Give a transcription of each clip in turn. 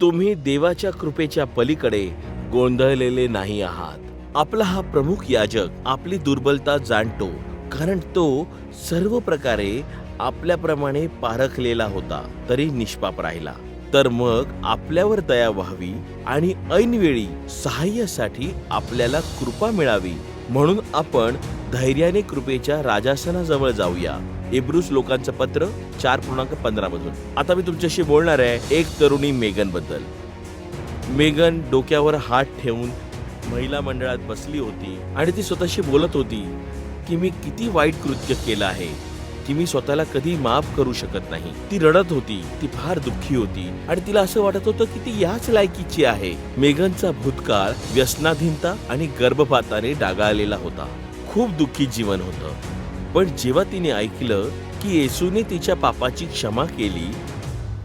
तुम्ही देवाच्या कृपेच्या पलीकडे गोंधळलेले नाही आहात. आपला हा प्रमुख याजक आपली दुर्बलता जाणतो कारण तो सर्व प्रकारे आपल्याप्रमाणे पारखलेला होता तरी निष्पाप राहिला. तर मग आपल्यावर दया व्हावी आणि ऐनवेळी सहाय्यासाठी आपल्याला कृपा मिळावी म्हणून आपण धैर्याने कृपेच्या राजासनाजवळ जाऊया. इब्रुस लोकांचं पत्र चार पूर्णांक पंधरा मधून. आता मी तुमच्याशी बोलणार आहे एक तरुणी मेगनबद्दल. मेगन डोक्यावर हात ठेवून महिला मंडळात बसली होती आणि ती स्वतःशी बोलत होती की मी किती वाईट कृत्य केलं आहे की मी स्वतःला कधी माफ करू शकत नाही. ती रडत होती ती फार दुःखी होती आणि तिला असं वाटत होतं की ती याच लायकीची आहे. मेघनचा भूतकाळ व्यसनाधीनता आणि गर्भपाताने डागाळलेला होता. खूप दुःखी जीवन होतं. पण जेव्हा तिने ऐकलं की येसूने तिच्या पापाची क्षमा केली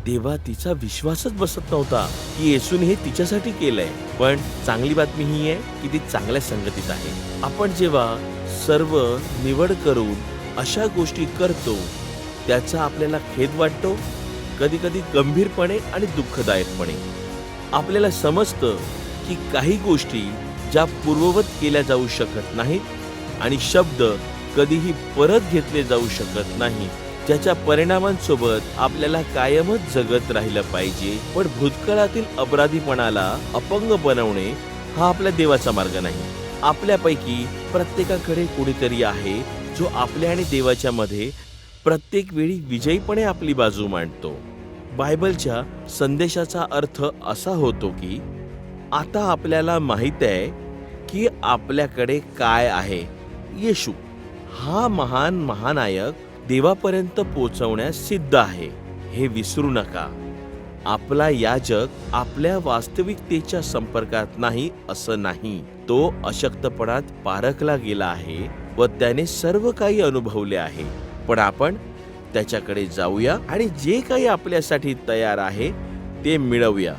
तेव्हा तिचा विश्वासच बसत नव्हता की येसूने हे तिच्यासाठी केलंय. पण चांगली बातमी ही आहे की ती चांगल्या संगतीत आहे. आपण जेव्हा सर्व निवड करून अशा गोष्टी करतो त्याचा आपल्याला खेद वाटतो कधी कधी गंभीरपणे आणि दुःखदायकपणे. आपल्याला समजतं की काही गोष्टी ज्या पूर्ववत केल्या जाऊ शकत नाहीत आणि शब्द कधीही परत घेतले जाऊ शकत नाही. ज्याच्या परिणामांसोबत आपल्याला कायमच जगत राहिलं पाहिजे. पण भूतकाळातील अपराधीपणाला अपंग बनवणे हा आपल्या देवाचा मार्ग नाही. आपल्यापैकी प्रत्येकाकडे कुणीतरी आहे जो आपल्या आणि देवाच्या मध्ये प्रत्येक वेळी विजयीपणे आपली बाजू मांडतो. बायबलच्या संदेशाचा अर्थ असा होतो की आता आपल्याला माहीत आहे की आपल्याकडे काय आहे? येशू. हा महान महानायक देवापर्यंत पोचवण्यास सिद्ध आहे. हे विसरू नका. आपला याजक आपल्या वास्तविकतेच्या संपर्कात नाही असं नाही. तो अशक्तपणात पारखला गेला आहे व त्याने सर्व काही अनुभवले आहे. पण आपण त्याच्याकडे जाऊया आणि जे काही आपल्यासाठी तयार आहे ते मिळवूया.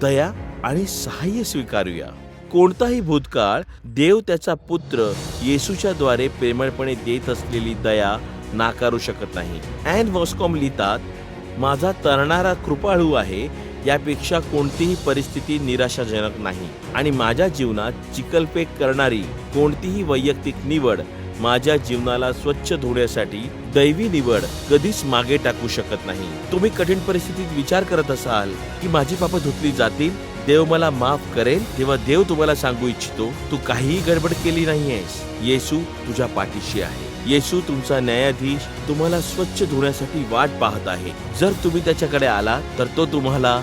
दया आणि सहाय्य स्वीकारूया. कोणताही भूतकाळ देव त्याचा पुत्र येशूच्या द्वारे प्रेमळपणे देत असलेली दया नाकारू शकत नाही. अँड वॉस्कॉम लिहितात माझा तरणारा कृपाळू आहे यापेक्षा कोणतीही परिस्थिती निराशाजनक नाही. आणि माझ्या जीवनात चिकलपेक करणारी कोणतीही वैयक्तिक निवड माझ्या जीवनाला स्वच्छ धुण्यासाठी दैवी निवड कधीच मागे टाकू शकत नाही. तुम्ही कठीण परिस्थितीत विचार करत असाल की माझी पापं धुतली जातील? देव मला माफ करेल तेव्हा देव तुम्हाला सांगू इच्छितो तू काहीही गडबड केली नाही आहेस येशू तुझ्या पाठीशी आहे. येशू तुमचा न्यायाधीश तुम्हाला स्वच्छ धुण्यासाठी वाट पाहत आहे. जर तुम्ही त्याच्याकडे आला तर तो तुम्हाला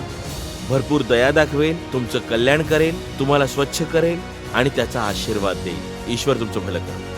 भरपूर दया दाखवेल तुमचं कल्याण करेल तुम्हाला स्वच्छ करेल आणि त्याचा आशीर्वाद देईल. ईश्वर तुमचं भलं करेल